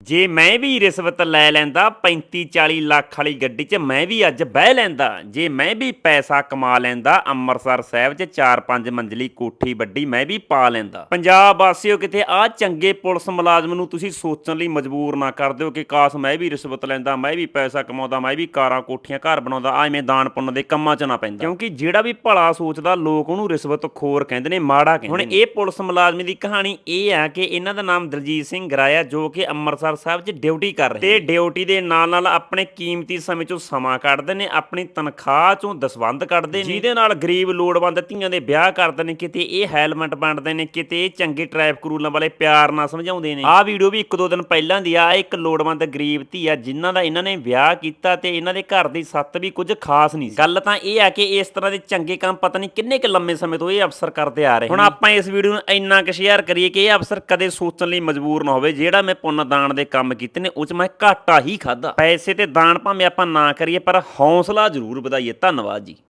ਜੇ ਮੈਂ ਵੀ ਰਿਸ਼ਵਤ ਲੈ ਲੈਂਦਾ 35 40 ਲੱਖ ਵਾਲੀ ਗੱਡੀ 'ਚ ਮੈਂ ਵੀ ਅੱਜ ਬਹਿ ਲੈਂਦਾ ਜੇ ਮੈਂ ਵੀ ਪੈਸਾ ਕਮਾ ਲੈਂਦਾ ਅੰਮ੍ਰਿਤਸਰ ਸਾਹਿਬ 'ਚ 4-5 ਮੰਜ਼ਲੀ ਕੋਠੀ ਵੱਡੀ ਮੈਂ ਵੀ ਪਾ ਲੈਂਦਾ। ਪੰਜਾਬ ਵਾਸੀਓ ਕਿਤੇ ਆ ਚੰਗੇ ਪੁਲਿਸ ਮੁਲਾਜ਼ਮ ਨੂੰ ਤੁਸੀਂ ਸੋਚਣ ਲਈ ਮਜਬੂਰ ਨਾ ਕਰ ਦਿਓ ਕਿ ਕਾਸ਼ ਮੈਂ ਵੀ ਰਿਸ਼ਵਤ ਲੈਂਦਾ ਮੈਂ ਵੀ ਪੈਸਾ ਕਮਾਉਂਦਾ ਮੈਂ ਵੀ ਕਾਰਾਂ ਕੋਠੀਆਂ ਘਰ ਬਣਾਉਂਦਾ ਆ ਐਵੇਂ ਦਾਨ ਪੁੰਨ ਦੇ ਕੰਮਾਂ 'ਚ ਨਾ ਪੈਂਦਾ। ਕਿਉਂਕਿ ਜਿਹੜਾ ਵੀ ਭਲਾ ਸੋਚਦਾ ਲੋਕ ਉਹਨੂੰ ਰਿਸ਼ਵਤ ਖੋਰ ਕਹਿੰਦੇ ਨੇ ਮਾੜਾ ਕਹਿੰਦੇ ਹੁਣ ਇਹ ਪੁਲਿਸ ਮੁਲਾਜ਼ਮ ਦੀ ਕਹਾਣੀ ਇਹ ਆ ਕਿ ਇਹਨਾਂ ਦਾ ਨਾਮ ਦਲਜੀਤ ਸਿੰਘ ਗਰਾਇਆ ਜੋ ਕਿ ਅੰਮ੍ਰਿਤਸਰ ਸਾਹਿਬ 'ਚ ਡਿਊਟੀ ਕਰ ਰਹੇ ਤੇ ਡਿਊਟੀ ਦੇ ਨਾਲ ਨਾਲ ਆਪਣੇ ਕੀਮਤੀ ਸਮੇਂ 'ਚੋਂ ਸਮਾਂ ਕੱਢਦੇ ਨੇ ਆਪਣੀ ਤਨਖਾਹ 'ਚੋਂ ਦਸਵੰਧ ਕੱਢਦੇ ਨੇ। ਜਿਹਦੇ ਨਾਲ ਗਰੀਬ ਲੋੜਵੰਦ ਧੀਆਂ ਦੇ ਵਿਆਹ ਕਰਦੇ ਨੇ ਕਿਤੇ ਇਹ ਹੈਲਮਟ ਵੰਡਦੇ ਨੇ ਕਿਤੇ ਇਹ ਚੰਗੇ ਟ੍ਰੈਫਿਕ ਰੂਲਾਂ ਵਾਲੇ ਪਿਆਰ ਨਾਲ ਸਮਝਾਉਂਦੇ ਨੇ। ਆਹ ਵੀਡੀਓ ਵੀ ਇੱਕ ਦੋ ਦਿਨ ਪਹਿਲਾਂ ਦੀ ਆ ਇੱਕ ਲੋੜਵੰਦ ਗਰੀਬ ਧੀ ਆ ਜਿਨ੍ਹਾਂ ਦਾ ਇਹਨਾਂ ਨੇ ਵਿਆਹ ਕੀਤਾ ਤੇ ਇਹਨਾਂ ਦੇ ਘਰ ਦੀ ਸੱਤ ਵੀ ਕੁਝ ਖਾਸ ਨਹੀਂ ਸੀ। ਗੱਲ ਤਾਂ ਇਹ ਆ ਕਿ ਇਸ ਤਰ੍ਹਾਂ ਦੇ ਚੰਗੇ ਕੰਮ ਪਤਾ ਨਹੀਂ ਕਿੰਨੇ ਕੁ ਲੰਮੇ ਸਮੇਂ ਤੋਂ ਇਹ ਅਫਸਰ ਕਰਦੇ ਆ ਰਹੇ ਹੁਣ ਆਪਾਂ ਇਸ ਵੀਡੀਓ ਨੂੰ ਇੰਨਾ ਕੁ ਸ਼ੇਅਰ ਕਰੀਏ ਕਿ ਇਹ ਅਫਸਰ ਕਦੇ ਸੋਚਣ ਲਈ ਮਜਬੂਰ ਨਾ ਹੋਵੇ ਜਿਹੜਾ ਮੈਂ ਪੁੰਨ ਦਾਨ ਦੇ ਕੰਮ ਕੀਤੇ ਨੇ, ਉਹ ਚ ਮੈਂ ਘਾਟਾ ਹੀ ਖਾਦਾ ਪੈਸੇ ਤੇ ਦਾਨ ਭਾਵੇਂ ਆਪਾਂ ਨਾ ਕਰੀਏ, ਪਰ ਹੌਸਲਾ ਜ਼ਰੂਰ ਵਧਾਈਏ। ਧੰਨਵਾਦ ਜੀ।